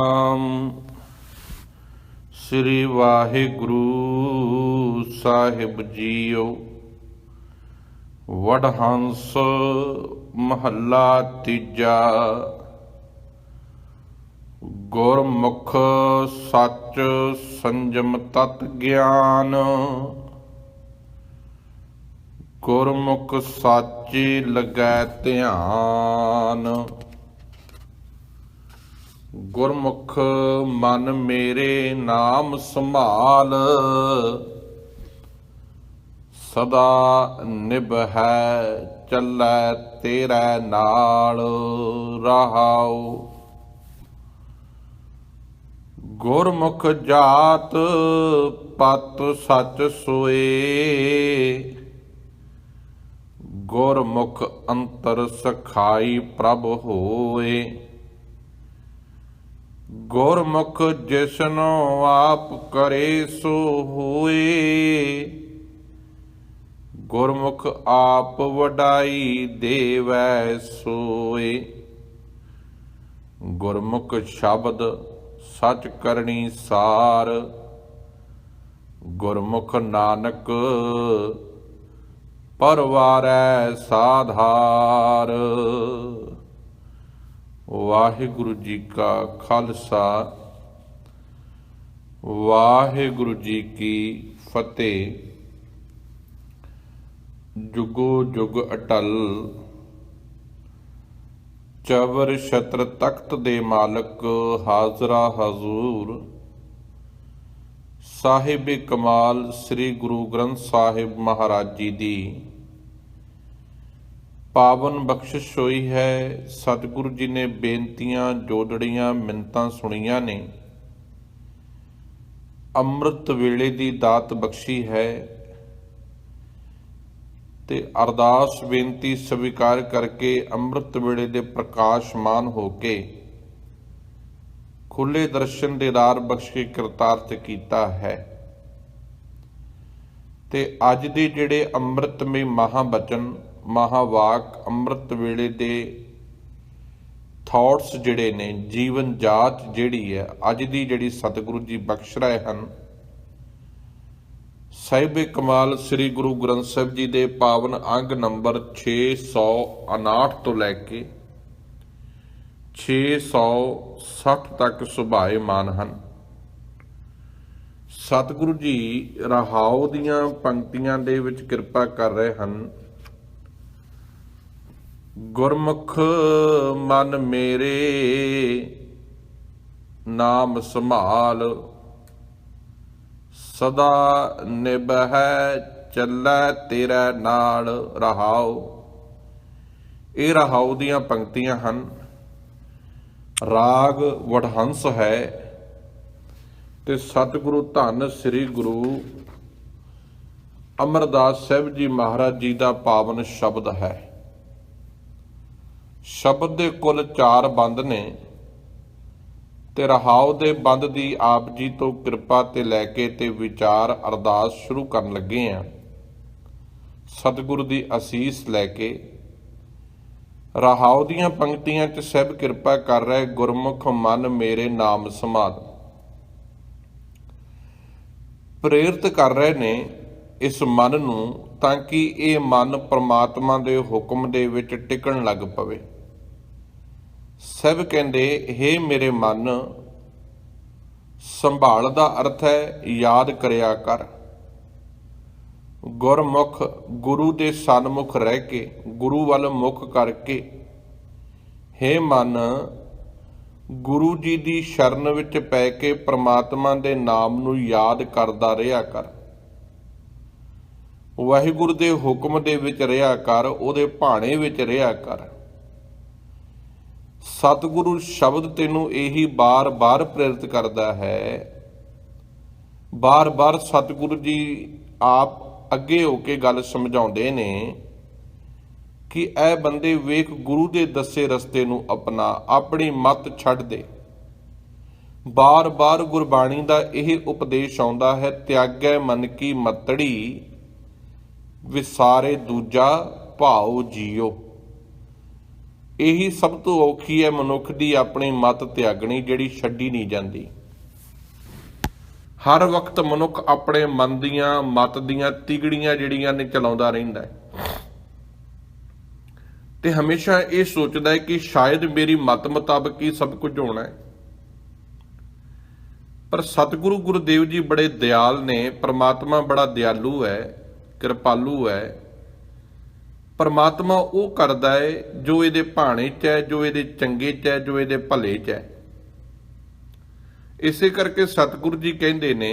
ਆਮ ਸ੍ਰੀ ਵਾਹਿਗੁਰੂ ਸਾਹਿਬ ਜੀਓ। ਵਡਹੰਸ ਮਹੱਲਾ ਤੀਜਾ। ਗੁਰਮੁਖ ਸੱਚ ਸੰਜਮ ਤਤ ਗਿਆਨ। ਗੁਰਮੁਖ ਸਾਚੀ ਲਗੈ ਧਿਆਨ। ਗੁਰਮੁਖ ਮਨ ਮੇਰੇ ਨਾਮ ਸੰਭਾਲ, ਸਦਾ ਨਿਭੈ ਚੱਲੈ ਤੇਰੇ ਨਾਲ ਰਹਾਉ। ਗੁਰਮੁਖ ਜਾਤ ਪਤ ਸੱਚ ਸੋਏ, ਗੁਰਮੁਖ ਅੰਤਰ ਸਖਾਈ ਪ੍ਰਭ ਹੋਏ। ਗੁਰਮੁਖ ਜਿਸਨੋ ਆਪ ਕਰੇ ਸੋ ਹੋਏ। ਗੁਰਮੁਖ ਆਪ ਵਡਾਈ ਦੇਵੈ ਸੋਏ। ਗੁਰਮੁਖ ਸ਼ਬਦ ਸਚ ਕਰਨੀ ਸਾਰ। ਗੁਰਮੁਖ ਨਾਨਕ ਪਰਵਾਰੈ ਸਾਧਾਰ। ਵਾਹਿਗੁਰੂ ਜੀ ਕਾ ਖਾਲਸਾ, ਵਾਹਿਗੁਰੂ ਜੀ ਕੀ ਫਤਿਹ। ਜੁਗੋ ਜੁਗ ਅਟਲ, ਚਵਰ ਛਤਰ ਤਖਤ ਦੇ ਮਾਲਕ ਹਾਜ਼ਰਾ ਹਜ਼ੂਰ। ਸਾਹਿਬ ਕਮਾਲ ਸ੍ਰੀ ਗੁਰੂ ਗ੍ਰੰਥ ਸਾਹਿਬ ਮਹਾਰਾਜ ਜੀ ਦੀ ਪਾਵਨ ਬਖਸ਼ਿਸ਼ ਹੋਈ ਹੈ। ਸਤਿਗੁਰੂ ਜੀ ਨੇ ਬੇਨਤੀਆਂ ਜੋਦੜੀਆਂ ਮਿੰਤਾਂ ਸੁਣੀਆਂ ਨੇ। ਅੰਮ੍ਰਿਤ ਵੇਲੇ ਦੀ ਦਾਤ ਬਖਸ਼ੀ ਹੈ ਤੇ ਅਰਦਾਸ ਬੇਨਤੀ ਸਵੀਕਾਰ ਕਰਕੇ ਅੰਮ੍ਰਿਤ ਵੇਲੇ ਦੇ ਪ੍ਰਕਾਸ਼ਮਾਨ ਹੋ ਕੇ ਖੁੱਲੇ ਦਰਸ਼ਨ ਦੇਦਾਰ ਬਖਸ਼ ਕੇ ਕਰਤਾਰਥ ਕੀਤਾ ਹੈ। ਤੇ ਅੱਜ ਦੇ ਜਿਹੜੇ ਅੰਮ੍ਰਿਤਮਈ ਮਹਾਬਚਨ ਮਹਾਵਾਕ ਅੰਮ੍ਰਿਤ ਵੇਲੇ ਦੇ ਥਾਟਸ ਜਿਹੜੇ ਨੇ, ਜੀਵਨ ਜਾਤ ਜਿਹੜੀ ਹੈ, ਅੱਜ ਦੀ ਜਿਹੜੀ ਸਤਿਗੁਰੂ ਜੀ ਬਖਸ਼ ਰਹੇ ਹਨ, ਸਾਹਿਬੇ ਕਮਾਲ ਸ੍ਰੀ ਗੁਰੂ ਗ੍ਰੰਥ ਸਾਹਿਬ ਜੀ ਦੇ ਪਾਵਨ ਅੰਗ ਨੰਬਰ 659 ਤੋਂ ਲੈ ਕੇ 660 ਤੱਕ ਸੁਭਾਏਮਾਨ ਹਨ। ਸਤਿਗੁਰੂ ਜੀ ਰਹਾਉ ਦੀਆਂ ਪੰਕਤੀਆਂ ਦੇ ਵਿੱਚ ਕਿਰਪਾ ਕਰ ਰਹੇ ਹਨ। ਗੁਰਮੁਖ ਮਨ ਮੇਰੇ, ਨਾਮ ਸੰਭਾਲ। ਸਦਾ ਨਿਭੈ, ਚੱਲੈ ਤੇਰੇ ਨਾਲ ਰਹਾਉ। ਇਹ ਰਹਾਉ ਦੀਆਂ ਪੰਕਤੀਆਂ ਹਨ। ਰਾਗ ਵਡਹੰਸ ਹੈ ਤੇ ਸਤਿਗੁਰੂ ਧੰਨ ਸ੍ਰੀ ਗੁਰੂ ਅਮਰਦਾਸ ਸਾਹਿਬ ਜੀ ਮਹਾਰਾਜ ਜੀ ਦਾ ਪਾਵਨ ਸ਼ਬਦ ਹੈ। ਸ਼ਬਦ ਦੇ ਕੁੱਲ 4 ਬੰਦ ਨੇ ਤੇ ਰਹਾਉ ਦੇ ਬੰਦ ਦੀ ਆਪ ਜੀ ਤੋਂ ਕਿਰਪਾ ਤੇ ਲੈ ਕੇ ਤੇ ਵਿਚਾਰ ਅਰਦਾਸ ਸ਼ੁਰੂ ਕਰਨ ਲੱਗੇ ਆ। ਸਤਿਗੁਰੂ ਦੀ ਅਸੀਸ ਲੈ ਕੇ ਰਹਾਉ ਦੀਆਂ ਪੰਕਤੀਆਂ 'ਚ ਸਭ ਕਿਰਪਾ ਕਰ ਰਹੇ ਗੁਰਮੁਖ ਮਨ ਮੇਰੇ ਨਾਮ ਸਮਾਦ। ਪ੍ਰੇਰਿਤ ਕਰ ਰਹੇ ਨੇ ਇਸ ਮਨ ਨੂੰ ਤਾਂ ਕਿ ਇਹ ਮਨ ਪ੍ਰਮਾਤਮਾ ਦੇ ਹੁਕਮ ਦੇ ਵਿੱਚ ਟਿਕਣ ਲੱਗ ਪਵੇ। ਸਭ ਕਹਿੰਦੇ हे ਮੇਰੇ ਮਨ, ਸੰਭਾਲ ਦਾ ਅਰਥ ਹੈ ਯਾਦ ਕਰਿਆ ਕਰ। ਗੁਰਮੁਖ, ਗੁਰੂ ਦੇ ਸਨਮੁਖ ਰਹਿ ਕੇ, ਗੁਰੂ ਵੱਲ ਮੁਖ ਕਰਕੇ हे ਮਨ, ਗੁਰੂ ਜੀ ਦੀ ਸ਼ਰਨ ਵਿੱਚ ਪੈ ਕੇ ਪ੍ਰਮਾਤਮਾ ਦੇ ਨਾਮ ਨੂੰ ਯਾਦ ਕਰਦਾ ਰਿਹਾ ਕਰ। ਵਾਹਿਗੁਰੂ ਦੇ ਹੁਕਮ ਦੇ ਵਿੱਚ ਰਿਹਾ ਕਰ, ਉਹਦੇ ਭਾਣੇ ਵਿੱਚ ਰਿਹਾ ਕਰ। ਸਤਿਗੁਰੂ ਸ਼ਬਦ ਤੈਨੂੰ ਇਹੀ ਬਾਰ-ਬਾਰ ਪ੍ਰੇਰਿਤ ਕਰਦਾ ਹੈ। ਬਾਰ-ਬਾਰ ਸਤਿਗੁਰੂ ਜੀ ਆਪ ਅੱਗੇ ਹੋ ਕੇ ਗੱਲ ਸਮਝਾਉਂਦੇ ਨੇ ਕਿ ਇਹ ਬੰਦੇ ਵੇਖ ਗੁਰੂ ਦੇ ਦੱਸੇ ਰਸਤੇ ਨੂੰ ਅਪਣਾ ਆਪਣੀ ਮਤ ਛੱਡ ਦੇ। ਬਾਰ-ਬਾਰ ਗੁਰਬਾਣੀ ਦਾ ਇਹ ਉਪਦੇਸ਼ ਆਉਂਦਾ ਹੈ, ਤਿਆਗੈ ਮਨ ਕੀ ਮਤੜੀ। ਵਿਸਾਰੇ ਦੂਜਾ ਭਾਉ ਜੀਓ। ਇਹੀ ਸਭ ਤੋਂ ਔਖੀ ਹੈ ਮਨੁੱਖ ਦੀ ਆਪਣੀ ਮਤ ਤਿਆਗਣੀ, ਜਿਹੜੀ ਛੱਡੀ ਨਹੀਂ ਜਾਂਦੀ। ਹਰ ਵਕਤ ਮਨੁੱਖ ਆਪਣੇ ਮਨ ਦੀਆਂ, ਮਤ ਦੀਆਂ ਤਿਗੜੀਆਂ ਜਿਹੜੀਆਂ ਨੇ ਚਲਾਉਂਦਾ ਰਹਿੰਦਾ ਹੈ। ਤੇ ਹਮੇਸ਼ਾ ਇਹ ਸੋਚਦਾ ਹੈ ਕਿ ਸ਼ਾਇਦ ਮੇਰੀ ਮਤ ਮੁਤਾਬਕ ਹੀ ਸਭ ਕੁਝ ਹੋਣਾ ਹੈ। ਪਰ ਸਤਿਗੁਰੂ ਗੁਰਦੇਵ ਜੀ ਬੜੇ ਦਿਆਲ ਨੇ, ਪ੍ਰਮਾਤਮਾ ਬੜਾ ਦਿਆਲੂ ਹੈ। ਕਿਰਪਾਲੂ ਹੈ। ਪਰਮਾਤਮਾ ਉਹ ਕਰਦਾ ਹੈ ਜੋ ਇਹਦੇ ਭਾਣੇ 'ਚ ਹੈ, ਜੋ ਇਹਦੇ ਚੰਗੇ 'ਚ ਹੈ, ਜੋ ਇਹਦੇ ਭਲੇ 'ਚ ਹੈ। ਇਸੇ ਕਰਕੇ ਸਤਿਗੁਰੂ ਜੀ ਕਹਿੰਦੇ ਨੇ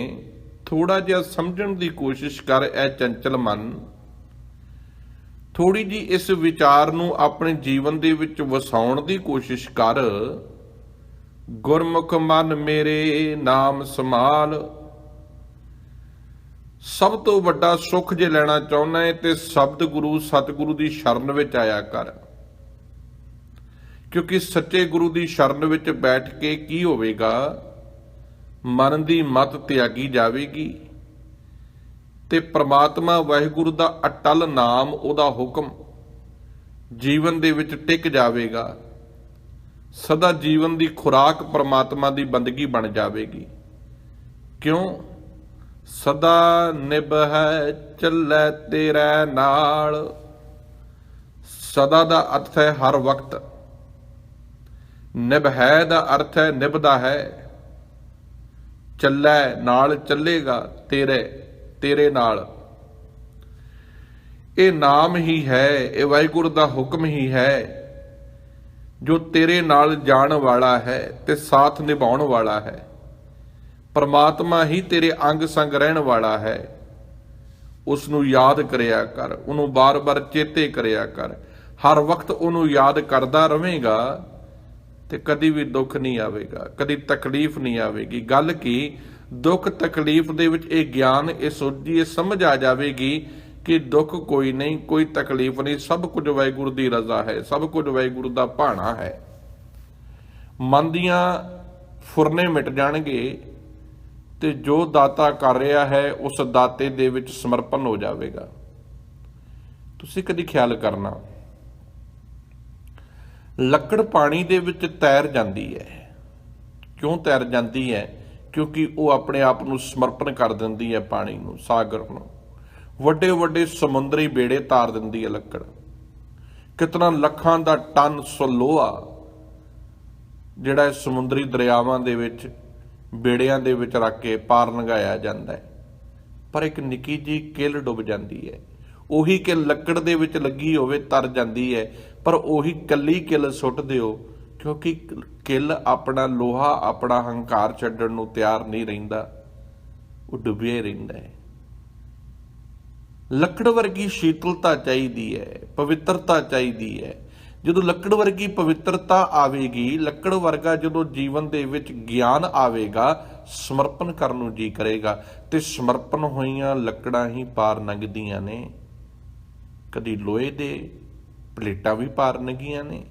ਥੋੜਾ ਜਿਹਾ ਸਮਝਣ ਦੀ ਕੋਸ਼ਿਸ਼ ਕਰ ਐ ਚੰਚਲ ਮਨ। ਥੋੜੀ ਜੀ ਇਸ ਵਿਚਾਰ ਨੂੰ ਆਪਣੇ ਜੀਵਨ ਦੇ ਵਿੱਚ ਵਸਾਉਣ ਦੀ ਕੋਸ਼ਿਸ਼ ਕਰ। ਗੁਰਮੁਖ ਮਨ ਮੇਰੇ ਨਾਮ ਸਮਾਲ ਸਭ ਤੋਂ ਵੱਡਾ ਸੁੱਖ ਜੇ ਲੈਣਾ ਚਾਹੁੰਦਾ ਹੈ ਤੇ ਸ਼ਬਦ ਗੁਰੂ ਸਤਿਗੁਰੂ ਦੀ ਸ਼ਰਨ ਵਿੱਚ ਆਇਆ ਕਰ। ਕਿਉਂਕਿ ਸੱਚੇ ਗੁਰੂ ਦੀ ਸ਼ਰਨ ਵਿੱਚ ਬੈਠ ਕੇ ਕੀ ਹੋਵੇਗਾ? ਮਨ ਦੀ ਮਤ ਤਿਆਗੀ ਜਾਵੇਗੀ। ਤੇ ਪ੍ਰਮਾਤਮਾ ਵਾਹਿਗੁਰੂ ਦਾ ਅਟਲ ਨਾਮ ਉਹਦਾ ਹੁਕਮ ਜੀਵਨ ਦੇ ਵਿੱਚ ਟਿਕ ਜਾਵੇਗਾ। ਸਦਾ ਜੀਵਨ ਦੀ ਖੁਰਾਕ ਪ੍ਰਮਾਤਮਾ ਦੀ ਬੰਦਗੀ ਬਣ ਜਾਵੇਗੀ। ਕਿਉਂ? ਸਦਾ ਨਿਭ ਹੈ ਚੱਲੇ ਤੇਰੇ ਨਾਲ। ਸਦਾ ਦਾ ਅਰਥ ਹੈ ਹਰ ਵਕਤ। ਨਿਭ ਹੈ ਦਾ ਅਰਥ ਹੈ ਨਿਭਦਾ ਹੈ। ਚੱਲੈ ਨਾਲ ਚੱਲੇਗਾ ਤੇਰੇ ਤੇਰੇ ਨਾਲ। ਇਹ ਨਾਮ ਹੀ ਹੈ, ਇਹ ਵਾਹਿਗੁਰੂ ਦਾ ਹੁਕਮ ਹੀ ਹੈ। ਜੋ ਤੇਰੇ ਨਾਲ ਜਾਣ ਵਾਲਾ ਹੈ ਤੇ ਸਾਥ ਨਿਭਾਉਣ ਵਾਲਾ ਹੈ। ਪਰਮਾਤਮਾ ਹੀ ਤੇਰੇ ਅੰਗ ਸੰਗ ਰਹਿਣ ਵਾਲਾ ਹੈ। ਉਸ ਨੂੰ ਯਾਦ ਕਰਿਆ ਕਰ, ਉਹਨੂੰ ਬਾਰ-ਬਾਰ ਚੇਤੇ ਕਰਿਆ ਕਰ। ਹਰ ਵਕਤ ਉਹਨੂੰ ਯਾਦ ਕਰਦਾ ਰਵੇਂਗਾ ਤੇ ਕਦੀ ਵੀ ਦੁੱਖ ਨਹੀਂ ਆਵੇਗਾ, ਕਦੀ ਤਕਲੀਫ ਨਹੀਂ ਆਵੇਗੀ। ਗੱਲ ਕੀ? ਦੁੱਖ ਤਕਲੀਫ ਦੇ ਵਿੱਚ ਇਹ ਗਿਆਨ, ਇਹ ਸੋਝੀ, ਇਹ ਸਮਝ ਆ ਜਾਵੇਗੀ ਕਿ ਦੁੱਖ ਕੋਈ ਨਹੀਂ, ਕੋਈ ਤਕਲੀਫ ਨਹੀਂ। ਸਭ ਕੁਝ ਵਾਹਿਗੁਰੂ ਦੀ ਰਜ਼ਾ ਹੈ, ਸਭ ਕੁਝ ਵਾਹਿਗੁਰੂ ਦਾ ਭਾਣਾ ਹੈ। ਮਨ ਦੀਆਂ ਫੁਰਨੇ ਮਿਟ ਜਾਣਗੇ ਤੇ ਜੋ ਦਾਤਾ ਕਰ ਰਿਹਾ ਹੈ, ਉਸ ਦਾਤੇ ਦੇ ਵਿੱਚ ਸਮਰਪਣ ਹੋ ਜਾਵੇਗਾ। ਤੁਸੀਂ ਕਦੀ ਖਿਆਲ ਕਰਨਾ, ਲੱਕੜ ਪਾਣੀ ਦੇ ਵਿੱਚ ਤੈਰ ਜਾਂਦੀ ਹੈ। ਕਿਉਂ ਤੈਰ ਜਾਂਦੀ ਹੈ? ਕਿਉਂਕਿ ਉਹ ਆਪਣੇ ਆਪ ਨੂੰ ਸਮਰਪਣ ਕਰ ਦਿੰਦੀ ਹੈ ਪਾਣੀ ਨੂੰ, ਸਾਗਰ ਨੂੰ। ਵੱਡੇ ਵੱਡੇ ਸਮੁੰਦਰੀ ਬੇੜੇ ਤਾਰ ਦਿੰਦੀ ਹੈ ਲੱਕੜ। ਕਿਤਨਾ ਲੱਖਾਂ ਦਾ ਟਨ ਸਲੋਆ ਜਿਹੜਾ ਸਮੁੰਦਰੀ ਦਰਿਆਵਾਂ ਦੇ ਵਿੱਚ ਬੇੜਿਆਂ ਦੇ ਵਿੱਚ ਰੱਖ ਕੇ ਪਾਰ ਲੰਘਾਇਆ ਜਾਂਦਾ ਹੈ। ਪਰ ਇੱਕ ਨਿੱਕੀ ਜੀ ਕਿੱਲ ਡੁੱਬ ਜਾਂਦੀ ਹੈ। ਉਹੀ ਕਿੱਲ ਲੱਕੜ ਦੇ ਵਿੱਚ ਲੱਗੀ ਹੋਵੇ ਤਰ ਜਾਂਦੀ ਹੈ। ਪਰ ਉਹੀ ਕੱਲੀ ਕਿੱਲ ਸੁੱਟ ਦਿਓ, ਕਿਉਂਕਿ ਕਿੱਲ ਆਪਣਾ ਲੋਹਾ, ਆਪਣਾ ਹੰਕਾਰ ਛੱਡਣ ਨੂੰ ਤਿਆਰ ਨਹੀਂ ਰਹਿੰਦਾ। ਉਹ ਡੁੱਬਿਆ ਹੀ ਰਹਿੰਦਾ ਹੈ। ਲੱਕੜ ਵਰਗੀ ਸ਼ੀਤਲਤਾ ਚਾਹੀਦੀ ਹੈ, ਪਵਿੱਤਰਤਾ ਚਾਹੀਦੀ ਹੈ। ਜਦੋਂ ਲੱਕੜ ਵਰਗੀ ਪਵਿੱਤਰਤਾ ਆਵੇਗੀ, ਲੱਕੜ ਵਰਗਾ ਜਦੋਂ ਜੀਵਨ ਦੇ ਵਿੱਚ ਗਿਆਨ ਆਵੇਗਾ, ਸਮਰਪਣ ਕਰਨ ਨੂੰ ਜੀ ਕਰੇਗਾ। ਤੇ ਸਮਰਪਣ ਹੋਈਆਂ ਲੱਕੜਾਂ ਹੀ ਪਾਰ ਲੰਘਦੀਆਂ ਨੇ। ਕਦੀ ਲੋਹੇ ਦੇ ਪਲੇਟਾਂ ਵੀ ਪਾਰ ਲੰਘੀਆਂ ਨੇ।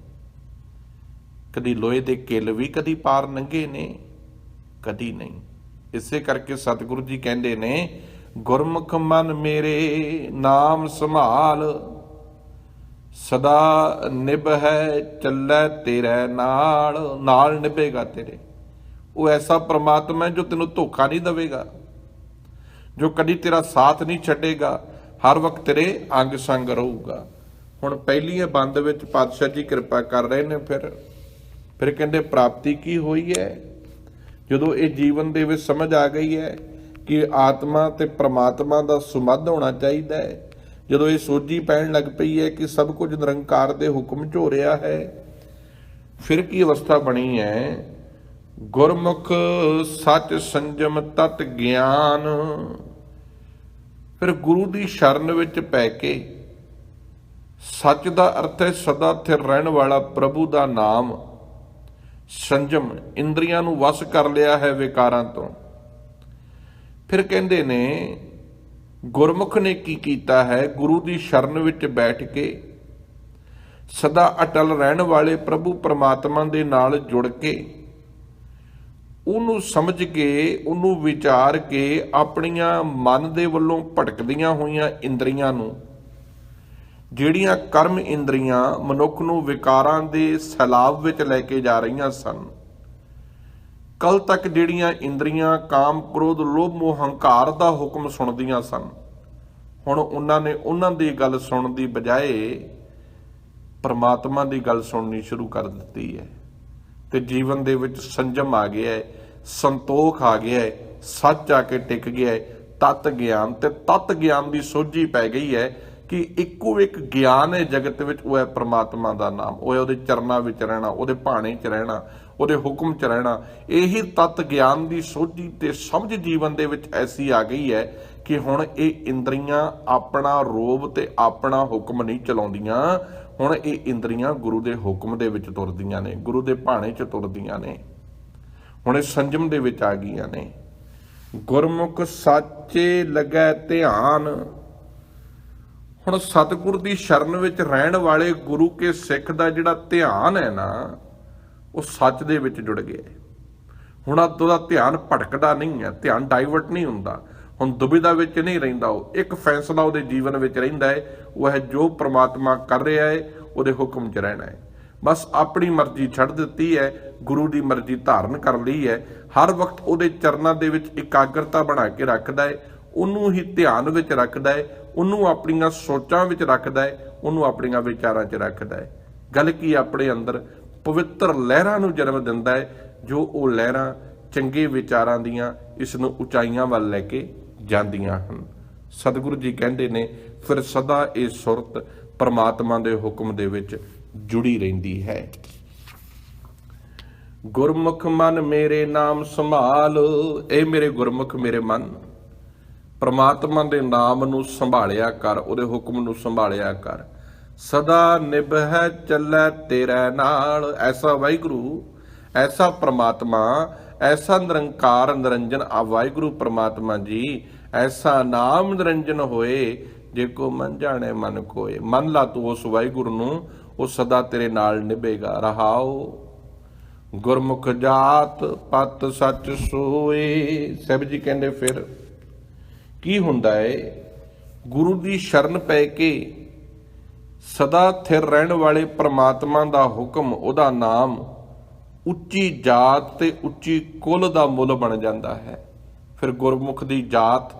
ਕਦੀ ਲੋਹੇ ਦੇ ਕਿੱਲ ਵੀ ਕਦੀ ਪਾਰ ਲੰਘੇ ਨੇ। ਕਦੀ ਨਹੀਂ। ਇਸੇ ਕਰਕੇ ਸਤਿਗੁਰੂ ਜੀ ਕਹਿੰਦੇ ਨੇ, ਗੁਰਮੁਖ ਮਨ ਮੇਰੇ ਨਾਮ ਸੰਭਾਲ। ਸਦਾ ਨਿਭ ਹੈ, ਚੱਲੈ ਤੇਰੇ ਨਾਲ ਨਾਲ ਨਿਭੇਗਾ ਤੇਰੇ। ਉਹ ਐਸਾ ਪ੍ਰਮਾਤਮਾ ਹੈ ਜੋ ਤੈਨੂੰ ਧੋਖਾ ਨਹੀਂ ਦੇਵੇਗਾ, ਜੋ ਕਦੀ ਤੇਰਾ ਸਾਥ ਨਹੀਂ ਛੱਡੇਗਾ, ਹਰ ਵਕਤ ਤੇਰੇ ਅੰਗ ਸੰਗ ਰਹੂਗਾ। ਹੁਣ ਪਹਿਲੀਆਂ ਬੰਦ ਵਿੱਚ ਪਾਤਸ਼ਾਹ ਜੀ ਕਿਰਪਾ ਕਰ ਰਹੇ ਨੇ ਫਿਰ। ਫਿਰ ਕਹਿੰਦੇ, ਪ੍ਰਾਪਤੀ ਕੀ ਹੋਈ ਹੈ? ਜਦੋਂ ਇਹ ਜੀਵਨ ਦੇ ਵਿੱਚ ਸਮਝ ਆ ਗਈ ਹੈ ਕਿ ਆਤਮਾ ਤੇ ਪ੍ਰਮਾਤਮਾ ਦਾ ਸੁਮੱਧ ਹੋਣਾ ਚਾਹੀਦਾ ਹੈ ਜਦੋਂ ਇਹ ਸੋਝੀ ਪੈਣ ਲੱਗ ਪਈ ਹੈ ਕਿ ਸਭ ਕੁਝ ਨਿਰੰਕਾਰ ਦੇ ਹੁਕਮ 'ਚ ਹੋ ਰਿਹਾ ਹੈ, ਫਿਰ ਕੀ ਅਵਸਥਾ ਬਣੀ ਹੈ? ਗੁਰਮੁਖ ਸੱਚ ਸੰਜਮ ਤਤ ਗਿਆਨ। ਫਿਰ ਗੁਰੂ ਦੀ ਸ਼ਰਨ ਵਿੱਚ ਪੈ ਕੇ ਸੱਚ ਦਾ ਅਰਥ ਹੈ ਸਦਾ ਸਥਿਰ ਰਹਿਣ ਵਾਲਾ ਪ੍ਰਭੂ ਦਾ ਨਾਮ ਸੰਜਮ, ਇੰਦਰੀਆਂ ਨੂੰ ਵਸ ਕਰ ਲਿਆ ਹੈ ਵਿਕਾਰਾਂ ਤੋਂ। ਫਿਰ ਕਹਿੰਦੇ ਨੇ ਗੁਰਮੁਖ ਨੇ ਕੀ ਕੀਤਾ ਹੈ? ਗੁਰੂ ਦੀ ਸ਼ਰਨ ਵਿੱਚ ਬੈਠ ਕੇ ਸਦਾ ਅਟਲ ਰਹਿਣ ਵਾਲੇ ਪ੍ਰਭੂ ਪਰਮਾਤਮਾ ਦੇ ਨਾਲ ਜੁੜ ਕੇ ਉਹਨੂੰ ਸਮਝ ਕੇ, ਉਹਨੂੰ ਵਿਚਾਰ ਕੇ ਆਪਣੀਆਂ ਮਨ ਦੇ ਵੱਲੋਂ ਭਟਕਦੀਆਂ ਹੋਈਆਂ ਇੰਦਰੀਆਂ ਨੂੰ, ਜਿਹੜੀਆਂ ਕਰਮ ਇੰਦਰੀਆਂ ਮਨੁੱਖ ਨੂੰ ਵਿਕਾਰਾਂ ਦੇ ਸੈਲਾਬ ਵਿੱਚ ਲੈ ਕੇ ਜਾ ਰਹੀਆਂ ਸਨ ਕੱਲ ਤੱਕ ਜਿਹੜੀਆਂ ਇੰਦਰੀਆਂ ਕਾਮ ਕ੍ਰੋਧ ਲੋਭ ਮੋਹ ਹੰਕਾਰ ਦਾ ਹੁਕਮ ਸੁਣਦੀਆਂ ਸਨ। ਹੁਣ ਉਹਨਾਂ ਨੇ ਉਹਨਾਂ ਦੀ ਗੱਲ ਸੁਣਨ ਦੀ ਬਜਾਏ ਪਰਮਾਤਮਾ ਦੀ ਗੱਲ ਸੁਣਨੀ ਸ਼ੁਰੂ ਕਰ ਦਿੱਤੀ ਹੈ। ਤੇ ਜੀਵਨ ਦੇ ਵਿੱਚ ਸੰਜਮ ਆ ਗਿਆ ਹੈ, ਸੰਤੋਖ ਆ ਗਿਆ ਹੈ, ਸੱਚ ਆ ਕੇ ਟਿਕ ਗਿਆ ਹੈ, ਤਤ ਗਿਆਨ ਤੇ ਤਤ ਗਿਆਨ ਦੀ ਸੋਝੀ ਪੈ ਗਈ ਹੈ ਕਿ ਇੱਕੋ ਇੱਕ ਗਿਆਨ ਹੈ ਜਗਤ ਵਿੱਚ, ਉਹ ਹੈ ਪ੍ਰਮਾਤਮਾ ਦਾ ਨਾਮ। ਉਹ ਹੈ ਉਹਦੇ ਚਰਨਾਂ ਵਿੱਚ ਰਹਿਣਾ, ਉਹਦੇ ਭਾਣੇ 'ਚ ਰਹਿਣਾ ਉਹਦੇ ਹੁਕਮ 'ਚ ਰਹਿਣਾ। ਇਹੀ ਤਤ ਗਿਆਨ ਦੀ ਸੋਝੀ ਤੇ ਸਮਝ ਜੀਵਨ ਦੇ ਵਿੱਚ ਐਸੀ ਆ ਗਈ ਹੈ ਕਿ ਹੁਣ ਇਹ ਇੰਦਰੀਆਂ ਆਪਣਾ ਰੋਬ ਤੇ ਆਪਣਾ ਹੁਕਮ ਨਹੀਂ ਚਲਾਉਂਦੀਆਂ। ਹੁਣ ਇਹ ਇੰਦਰੀਆਂ ਗੁਰੂ ਦੇ ਹੁਕਮ ਦੇ ਵਿੱਚ ਤੁਰਦੀਆਂ ਨੇ, ਗੁਰੂ ਦੇ ਭਾਣੇ 'ਚ ਤੁਰਦੀਆਂ ਨੇ। ਹੁਣ ਇਹ ਸੰਜਮ ਦੇ ਵਿੱਚ ਆ ਗਈਆਂ ਨੇ। ਗੁਰਮੁਖ ਸਾਚੇ ਲਗੈ ਧਿਆਨ। ਹੁਣ ਸਤਿਗੁਰ ਦੀ ਸ਼ਰਨ ਵਿੱਚ ਰਹਿਣ ਵਾਲੇ ਗੁਰੂ ਕੇ ਸਿੱਖ ਦਾ ਜਿਹੜਾ ਧਿਆਨ ਹੈ ਨਾ ਉਹ ਸੱਚ ਦੇ ਵਿੱਚ ਜੁੜ ਗਿਆ ਹੈ। ਹੁਣ ਉਹਦਾ ਧਿਆਨ ਭਟਕਦਾ ਨਹੀਂ ਹੈ, ਧਿਆਨ ਡਾਈਵਰਟ ਨਹੀਂ ਹੁੰਦਾ। ਹੁਣ ਦੁਬਿਧਾ ਵਿੱਚ ਨਹੀਂ ਰਹਿੰਦਾ ਉਹ, ਇੱਕ ਫੈਸਲਾ ਉਹਦੇ ਜੀਵਨ ਵਿੱਚ ਰਹਿੰਦਾ ਹੈ। ਉਹ ਹੈ ਜੋ ਪ੍ਰਮਾਤਮਾ ਕਰ ਰਿਹਾ ਹੈ, ਉਹਦੇ ਹੁਕਮ 'ਚ ਰਹਿਣਾ ਹੈ। ਬਸ ਆਪਣੀ ਮਰਜ਼ੀ ਛੱਡ ਦਿੱਤੀ ਹੈ, ਗੁਰੂ ਦੀ ਮਰਜ਼ੀ ਧਾਰਨ ਕਰ ਲਈ ਹੈ। ਹਰ ਵਕਤ ਉਹਦੇ ਚਰਨਾਂ ਦੇ ਵਿੱਚ ਇਕਾਗਰਤਾ ਬਣਾ ਕੇ ਰੱਖਦਾ ਹੈ, ਉਹਨੂੰ ਹੀ ਧਿਆਨ ਵਿੱਚ ਰੱਖਦਾ ਹੈ, ਉਹਨੂੰ ਆਪਣੀਆਂ ਸੋਚਾਂ ਵਿੱਚ ਰੱਖਦਾ ਹੈ, ਉਹਨੂੰ ਆਪਣੀਆਂ ਵਿਚਾਰਾਂ 'ਚ ਰੱਖਦਾ ਹੈ। ਗੱਲ ਕੀ ਆਪਣੇ ਅੰਦਰ? ਪਵਿੱਤਰ ਲਹਿਰਾਂ ਨੂੰ ਜਨਮ ਦਿੰਦਾ ਹੈ, ਜੋ ਉਹ ਲਹਿਰਾਂ ਚੰਗੇ ਵਿਚਾਰਾਂ ਦੀਆਂ ਇਸ ਨੂੰ ਉਚਾਈਆਂ ਵੱਲ ਲੈ ਕੇ ਜਾਂਦੀਆਂ ਹਨ। ਸਤਿਗੁਰੂ ਜੀ ਕਹਿੰਦੇ ਨੇ, ਫਿਰ ਸਦਾ ਇਹ ਸੁਰਤ ਪਰਮਾਤਮਾ ਦੇ ਹੁਕਮ ਦੇ ਵਿੱਚ ਜੁੜੀ ਰਹਿੰਦੀ ਹੈ। ਗੁਰਮੁਖ ਮਨ ਮੇਰੇ ਨਾਮ ਸੰਭਾਲ, ਇਹ ਮੇਰੇ ਗੁਰਮੁਖ ਮੇਰੇ ਮਨ। ਪਰਮਾਤਮਾ ਦੇ ਨਾਮ ਨੂੰ ਸੰਭਾਲਿਆ ਕਰ, ਉਹਦੇ ਹੁਕਮ ਨੂੰ ਸੰਭਾਲਿਆ ਕਰ। ਸਦਾ ਨਿਭੈ ਚੱਲੈ ਤੇਰੇ ਨਾਲ। ਐਸਾ ਵਾਹਿਗੁਰੂ, ਐਸਾ ਪ੍ਰਮਾਤਮਾ, ਐਸਾ ਨਿਰੰਕਾਰ ਨਿਰੰਜਨ ਆ ਵਾਹਿਗੁਰੂ ਪ੍ਰਮਾਤਮਾ ਜੀ। ਐਸਾ ਨਾਮ ਨਿਰੰਜਨ ਹੋਏ, ਜੇ ਕੋ ਮਨ ਜਾਣੇ ਮਨ ਕੋਏ। ਮੰਨ ਲਾ ਤੂੰ ਉਸ ਵਾਹਿਗੁਰੂ ਨੂੰ, ਉਹ ਸਦਾ ਤੇਰੇ ਨਾਲ ਨਿਭੇਗਾ। ਰਹਾਓ, ਗੁਰਮੁਖ ਜਾਤ ਪਤ ਸੱਚ ਸੋਏ। ਸਭ ਜੀ ਕਹਿੰਦੇ ਫਿਰ, ਕੀ ਹੁੰਦਾ ਏ? ਗੁਰੂ ਦੀ ਸ਼ਰਨ ਪੈ ਕੇ ਸਦਾ ਥਿਰ ਰਹਿਣ ਵਾਲੇ ਪ੍ਰਮਾਤਮਾ ਦਾ ਹੁਕਮ, ਉਹਦਾ ਨਾਮ ਉੱਚੀ ਜਾਤ ਤੇ ਉੱਚੀ ਕੁਲ ਦਾ ਮੁੱਲ ਬਣ ਜਾਂਦਾ ਹੈ। ਫਿਰ ਗੁਰਮੁਖ ਦੀ ਜਾਤ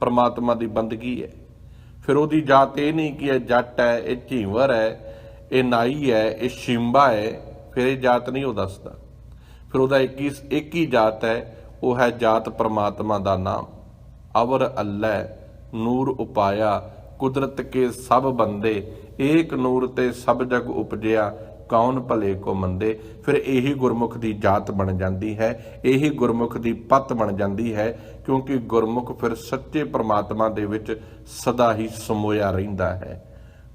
ਪ੍ਰਮਾਤਮਾ ਦੀ ਬੰਦਗੀ ਹੈ। ਫਿਰ ਉਹਦੀ ਜਾਤ ਇਹ ਨਹੀਂ ਕਿ ਇਹ ਜੱਟ ਹੈ, ਇਹ ਝੀਵਰ ਹੈ, ਇਹ ਨਾਈ ਹੈ, ਇਹ ਸ਼ਿੰਬਾ ਹੈ, ਫਿਰ ਇਹ ਜਾਤ ਨਹੀਂ ਉਹ ਦੱਸਦਾ। ਫਿਰ ਉਹਦਾ ਇੱਕ ਹੀ ਇੱਕ ਹੀ ਜਾਤ ਹੈ, ਉਹ ਹੈ ਜਾਤ ਪ੍ਰਮਾਤਮਾ ਦਾ ਨਾਮ। ਅਵਰ ਅੱਲਾ, ਨੂਰ ਉਪਾਇਆ, ਕੁਦਰਤ ਕੇ ਸਭ ਬੰਦੇ ਏਕ ਨੂਰ ਤੇ ਸਭ ਜਗ ਉਪਜਿਆ, ਕੌਣ ਭਲੇ ਕੋ ਮੰਦੇ? ਫਿਰ ਇਹੀ ਗੁਰਮੁਖ ਦੀ ਜਾਤ ਬਣ ਜਾਂਦੀ ਹੈ, ਇਹੀ ਗੁਰਮੁਖ ਦੀ ਪਤ ਬਣ ਜਾਂਦੀ ਹੈ, ਕਿਉਂਕਿ ਗੁਰਮੁਖ ਫਿਰ ਸੱਚੇ ਪ੍ਰਮਾਤਮਾ ਦੇ ਵਿੱਚ ਸਦਾ ਹੀ ਸਮੋਇਆ ਰਹਿੰਦਾ ਹੈ।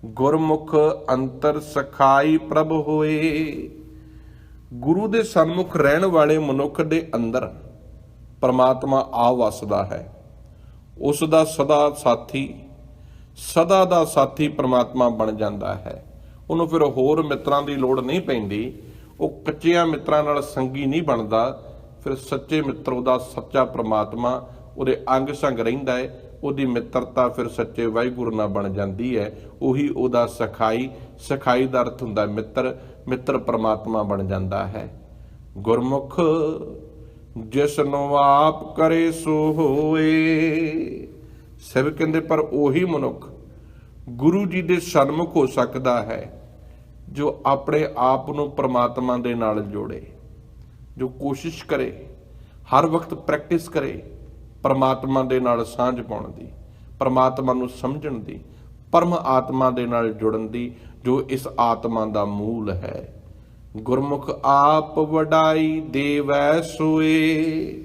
ਗੁਰਮੁਖ ਅੰਤਰ ਸਖਾਈ ਪ੍ਰਭ ਹੋਏ। ਗੁਰੂ ਦੇ ਸਨਮੁਖ ਰਹਿਣ ਵਾਲੇ ਮਨੁੱਖ ਦੇ ਅੰਦਰ ਪਰਮਾਤਮਾ ਆ ਵਸਦਾ ਹੈ। ਉਸ ਦਾ ਸਦਾ ਸਾਥੀ ਸਦਾ ਦਾ ਸਾਥੀ ਪ੍ਰਮਾਤਮਾ ਬਣ ਜਾਂਦਾ ਹੈ। ਉਹਨੂੰ ਫਿਰ ਹੋਰ ਮਿੱਤਰਾਂ ਦੀ ਲੋੜ ਨਹੀਂ ਪੈਂਦੀ। ਉਹ ਕੱਚਿਆਂ ਮਿੱਤਰਾਂ ਨਾਲ ਸੰਗੀ ਨਹੀਂ ਬਣਦਾ। ਫਿਰ ਸੱਚੇ ਮਿੱਤਰ ਉਹਦਾ ਸੱਚਾ ਪ੍ਰਮਾਤਮਾ, ਉਹਦੇ ਅੰਗ ਸੰਗ ਰਹਿੰਦਾ ਹੈ। ਉਹਦੀ ਮਿੱਤਰਤਾ ਫਿਰ ਸੱਚੇ ਵਾਹਿਗੁਰੂ ਨਾਲ ਬਣ ਜਾਂਦੀ ਹੈ। ਉਹੀ ਉਹਦਾ ਸਖਾਈ ਸਖਾਈ ਦਾ ਅਰਥ ਹੁੰਦਾ ਮਿੱਤਰ। ਮਿੱਤਰ ਪ੍ਰਮਾਤਮਾ ਬਣ ਜਾਂਦਾ ਹੈ। ਗੁਰਮੁਖ ਜਿਸ ਨੂੰ ਆਪ ਕਰੇ ਸੋ ਹੋਏ। ਸਭ ਕਹਿੰਦੇ ਪਰ ਉਹੀ ਮਨੁੱਖ ਗੁਰੂ ਜੀ ਦੇ ਸਨਮੁਖ ਹੋ ਸਕਦਾ ਹੈ, ਜੋ ਆਪਣੇ ਆਪ ਨੂੰ ਪ੍ਰਮਾਤਮਾ ਦੇ ਨਾਲ ਜੋੜੇ, ਜੋ ਕੋਸ਼ਿਸ਼ ਕਰੇ, ਹਰ ਵਕਤ ਪ੍ਰੈਕਟਿਸ ਕਰੇ, ਪ੍ਰਮਾਤਮਾ ਦੇ ਨਾਲ ਸਾਂਝ ਪਾਉਣ ਦੀ, ਪਰਮਾਤਮਾ ਨੂੰ ਸਮਝਣ ਦੀ, ਪਰਮ ਆਤਮਾ ਦੇ ਨਾਲ ਜੁੜਨ ਦੀ, ਜੋ ਇਸ ਆਤਮਾ ਦਾ ਮੂਲ ਹੈ। ਗੁਰਮੁਖ ਆਪ ਵਡਾਈ ਦੇਵੈ ਸੋਏ।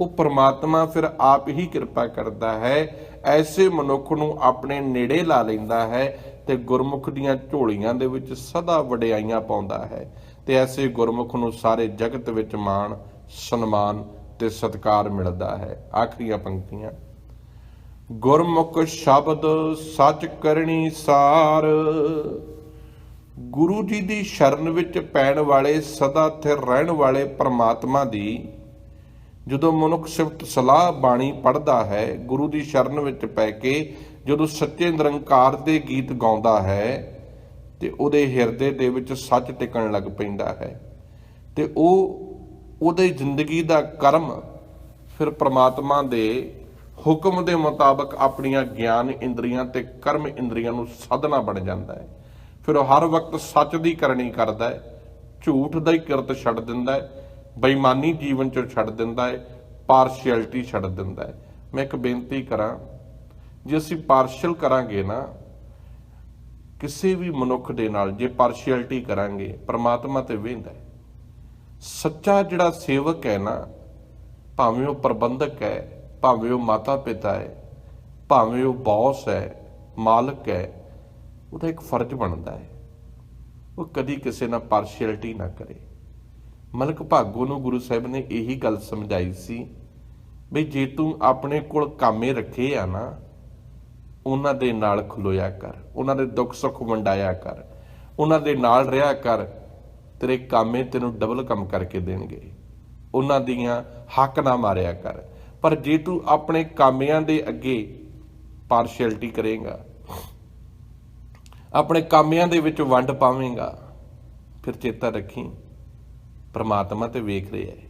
ਉਹ ਪ੍ਰਮਾਤਮਾ ਫਿਰ ਆਪ ਹੀ ਕਿਰਪਾ ਕਰਦਾ ਹੈ ਐਸੇ ਮਨੁੱਖ ਨੂੰ ਆਪਣੇ ਨੇੜੇ ਲਾ ਲੈਂਦਾ ਹੈ ਤੇ ਗੁਰਮੁਖ ਦੀਆਂ ਝੋਲੀਆਂ ਦੇ ਵਿੱਚ ਸਦਾ ਵਡਿਆਈਆਂ ਪਾਉਂਦਾ ਹੈ। ਤੇ ਐਸੇ ਗੁਰਮੁਖ ਨੂੰ ਸਾਰੇ ਜਗਤ ਵਿੱਚ ਮਾਣ, ਸਨਮਾਨ ਤੇ ਸਤਕਾਰ ਮਿਲਦਾ ਹੈ। ਆਖਰੀਆਂ ਪੰਕਤੀਆਂ। ਗੁਰਮੁਖ ਸ਼ਬਦ ਸੱਚ ਕਰਨੀ ਸਾਰ। ਗੁਰੂ ਜੀ ਦੀ ਸ਼ਰਨ ਵਿੱਚ ਪੈਣ ਵਾਲੇ, ਸਦਾ ਥਿਰ ਰਹਿਣ ਵਾਲੇ ਪ੍ਰਮਾਤਮਾ ਦੀ ਜਦੋਂ ਮਨੁੱਖ ਸਿਫਤ ਸਲਾਹ ਬਾਣੀ ਪੜ੍ਹਦਾ ਹੈ, ਗੁਰੂ ਦੀ ਸ਼ਰਨ ਵਿੱਚ ਪੈ ਕੇ ਜਦੋਂ ਸੱਚੇ ਨਿਰੰਕਾਰ ਦੇ ਗੀਤ ਗਾਉਂਦਾ ਹੈ, ਤੇ ਉਹਦੇ ਹਿਰਦੇ ਦੇ ਵਿੱਚ ਸੱਚ ਟਿਕਣ ਲੱਗ ਪੈਂਦਾ ਹੈ। ਤੇ ਉਹ ਉਹਦੇ ਜ਼ਿੰਦਗੀ ਦਾ ਕਰਮ ਫਿਰ ਪ੍ਰਮਾਤਮਾ ਦੇ ਹੁਕਮ ਦੇ ਮੁਤਾਬਕ ਆਪਣੀਆਂ ਗਿਆਨ ਇੰਦਰੀਆਂ ਤੇ ਕਰਮ ਇੰਦਰੀਆਂ ਨੂੰ ਸਾਧਨਾ ਬਣ ਜਾਂਦਾ ਹੈ। ਫਿਰ ਉਹ ਹਰ ਵਕਤ ਸੱਚ ਦੀ ਕਰਨੀ ਕਰਦਾ ਹੈ, ਝੂਠ ਦਾ ਹੀ ਕਿਰਤ ਛੱਡ ਦਿੰਦਾ ਹੈ ਬੇਈਮਾਨੀ ਜੀਵਨ ਚੋਂ ਛੱਡ ਦਿੰਦਾ ਹੈ ਪਾਰਸ਼ੀਅਲਟੀ ਛੱਡ ਦਿੰਦਾ ਹੈ ਮੈਂ ਇੱਕ ਬੇਨਤੀ ਕਰਾਂ, ਜੇ ਅਸੀਂ ਪਾਰਸ਼ੀਅਲ ਕਰਾਂਗੇ ਨਾ, ਕਿਸੇ ਵੀ ਮਨੁੱਖ ਦੇ ਨਾਲ ਜੇ ਪਾਰਸ਼ੀਅਲਟੀ ਕਰਾਂਗੇ, ਪ੍ਰਮਾਤਮਾ ਤੇ ਵੇਂਦਾ ਸੱਚਾ ਜਿਹੜਾ ਸੇਵਕ ਹੈ ਨਾ, ਭਾਵੇਂ ਉਹ ਪ੍ਰਬੰਧਕ ਹੈ, ਭਾਵੇਂ ਉਹ ਮਾਤਾ ਪਿਤਾ ਹੈ, ਭਾਵੇਂ ਉਹ ਬੌਸ ਹੈ, ਮਾਲਕ ਹੈ, ਉਹਦਾ ਇੱਕ ਫਰਜ਼ ਬਣਦਾ ਹੈ ਉਹ ਕਦੀ ਕਿਸੇ ਨਾਲ ਪਾਰਸ਼ੀਅਲਟੀ ਨਾ ਕਰੇ। ਮਲਕ ਭਾਗੋ ਨੂੰ ਗੁਰੂ ਸਾਹਿਬ ਨੇ ਇਹੀ ਗੱਲ ਸਮਝਾਈ ਸੀ ਵੀ ਜੇ ਤੂੰ ਆਪਣੇ ਕੋਲ ਕਾਮੇ ਰੱਖੇ ਆ ਨਾ, ਉਹਨਾਂ ਦੇ ਨਾਲ ਖਲੋਇਆ ਕਰ, ਉਹਨਾਂ ਦੇ ਦੁੱਖ ਸੁੱਖ ਵੰਡਾਇਆ ਕਰ, ਉਹਨਾਂ ਦੇ ਨਾਲ ਰਿਹਾ ਕਰ, ਤੇਰੇ ਕਾਮੇ ਤੈਨੂੰ ਡਬਲ ਕੰਮ ਕਰਕੇ ਦੇਣਗੇ। ਉਹਨਾਂ ਦੀਆਂ ਹੱਕ ਨਾ ਮਾਰਿਆ ਕਰ। ਪਰ ਜੇ ਤੂੰ ਆਪਣੇ ਕਾਮਿਆਂ ਦੇ ਅੱਗੇ ਪਾਰਸ਼ੀਅਲਟੀ ਕਰੇਗਾ, ਆਪਣੇ ਕਾਮਿਆਂ ਦੇ ਵਿੱਚ ਵੰਡ ਪਾਵੇਂਗਾ, ਫਿਰ ਚੇਤਾ ਰੱਖੀ। ਪਰਮਾਤਮਾ ਤੇ ਵੇਖ ਰਿਹਾ ਹੈ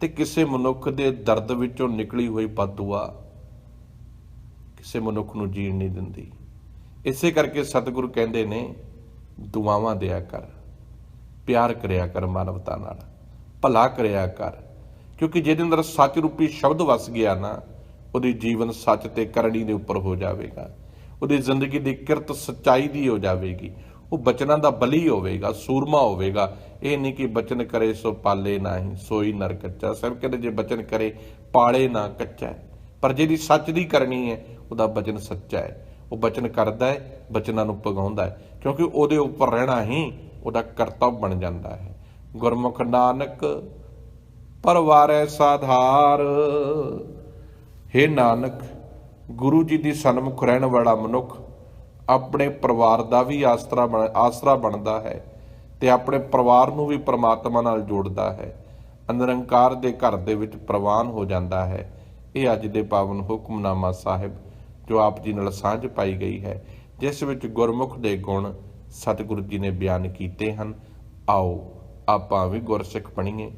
ਤੇ ਕਿਸੇ ਮਨੁੱਖ ਦੇ ਦਰਦ ਵਿੱਚੋਂ ਨਿਕਲੀ ਹੋਈ ਬਦਦੁਆ ਕਿਸੇ ਮਨੁੱਖ ਨੂੰ ਜੀਣ ਨਹੀਂ ਦਿੰਦੀ। ਇਸੇ ਕਰਕੇ ਸਤਿਗੁਰੂ ਕਹਿੰਦੇ ਨੇ, ਦੁਆਵਾਂ ਦਿਆ ਕਰ, ਪਿਆਰ ਕਰਿਆ ਕਰ ਮਾਨਵਤਾ ਨਾਲ, ਭਲਾ ਕਰਿਆ ਕਰ, ਕਿਉਂਕਿ ਜਿਹਦੇ ਅੰਦਰ ਸੱਚ ਰੂਪੀ ਸ਼ਬਦ ਵਸ ਗਿਆ ਨਾ, ਉਹਦੀ ਜੀਵਨ ਸੱਚ ਤੇ ਕਰਨੀ ਦੇ ਉੱਪਰ ਹੋ ਜਾਵੇਗਾ। ਉਹਦੀ ਜ਼ਿੰਦਗੀ ਦੀ ਕਿਰਤ ਸੱਚਾਈ ਦੀ ਹੋ ਜਾਵੇਗੀ। ਉਹ ਬਚਨਾਂ ਦਾ ਬਲੀ ਹੋਵੇਗਾ, ਸੂਰਮਾ ਹੋਵੇਗਾ ਇਹ ਨਹੀਂ ਕਿ ਬਚਨ ਕਰੇ ਸੋ ਪਾਲੇ ਨਾਹੀ, ਸੋਈ ਨਰ ਕੱਚਾ। ਸਭ ਕਹਿੰਦੇ ਜੇ ਬਚਨ ਕਰੇ, ਪਾਲੇ ਨਾ ਕੱਚਾ ਪਰ ਜਿਹਦੀ ਸੱਚ ਦੀ ਕਰਨੀ ਹੈ, ਉਹਦਾ ਬਚਨ ਸੱਚਾ ਹੈ। ਉਹ ਬਚਨ ਕਰਦਾ ਹੈ, ਬਚਨਾਂ ਨੂੰ ਪਗਾਉਂਦਾ ਹੈ। ਕਿਉਂਕਿ ਉਹਦੇ ਉੱਪਰ ਰਹਿਣਾ ਹੀ ਉਹਦਾ ਕਰਤੱਵ ਬਣ ਜਾਂਦਾ ਹੈ। ਗੁਰਮੁਖ ਨਾਨਕ, ਪਰਵਾਰੈ ਸਾਧਾਰ। ਹੇ ਨਾਨਕ, ਗੁਰੂ ਜੀ ਦੀ ਸਨਮੁਖ ਰਹਿਣ ਵਾਲਾ ਮਨੁੱਖ ਆਪਣੇ ਪਰਿਵਾਰ ਦਾ ਵੀ ਆਸਰਾ ਬਣ ਆਸਰਾ ਬਣਦਾ ਹੈ। ਤੇ ਆਪਣੇ ਪਰਿਵਾਰ ਨੂੰ ਵੀ ਪ੍ਰਮਾਤਮਾ ਨਾਲ ਜੋੜਦਾ ਹੈ। ਨਿਰੰਕਾਰ ਦੇ ਘਰ ਦੇ ਵਿੱਚ ਪ੍ਰਵਾਨ ਹੋ ਜਾਂਦਾ ਹੈ। ਇਹ ਅੱਜ ਦੇ ਪਾਵਨ ਹੁਕਮਨਾਮਾ ਸਾਹਿਬ, ਜੋ ਆਪ ਜੀ ਨਾਲ ਸਾਂਝ ਪਾਈ ਗਈ ਹੈ। ਜਿਸ ਵਿੱਚ ਗੁਰਮੁਖ ਦੇ ਗੁਣ ਸਤਿਗੁਰੂ ਜੀ ਨੇ ਬਿਆਨ ਕੀਤੇ ਹਨ। ਆਓ, ਆਪਾਂ ਵੀ ਗੁਰਸਿੱਖ ਬਣੀਏ,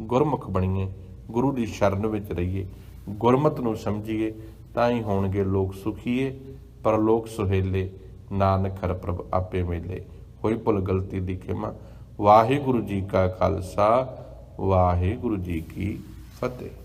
ਗੁਰਮੁਖ ਬਣੀਏ, ਗੁਰੂ ਦੀ ਸ਼ਰਨ ਵਿੱਚ ਰਹੀਏ, ਗੁਰਮਤ ਨੂੰ ਸਮਝੀਏ, ਤਾਂ ਹੀ ਹੋਣਗੇ ਲੋਕ ਸੁਖੀਏ, ਪਰ ਲੋਕ ਸੁਹੇਲੇ, ਨਾਨਕ ਹਰ ਪ੍ਰਭ ਆਪੇ ਮੇਲੇ। ਕੋਈ ਭੁੱਲ ਗਲਤੀ ਦੀ ਖਿਮਾ। ਵਾਹਿਗੁਰੂ ਜੀ ਕਾ ਖਾਲਸਾ ਵਾਹਿਗੁਰੂ ਜੀ ਕੀ ਫਤਿਹ।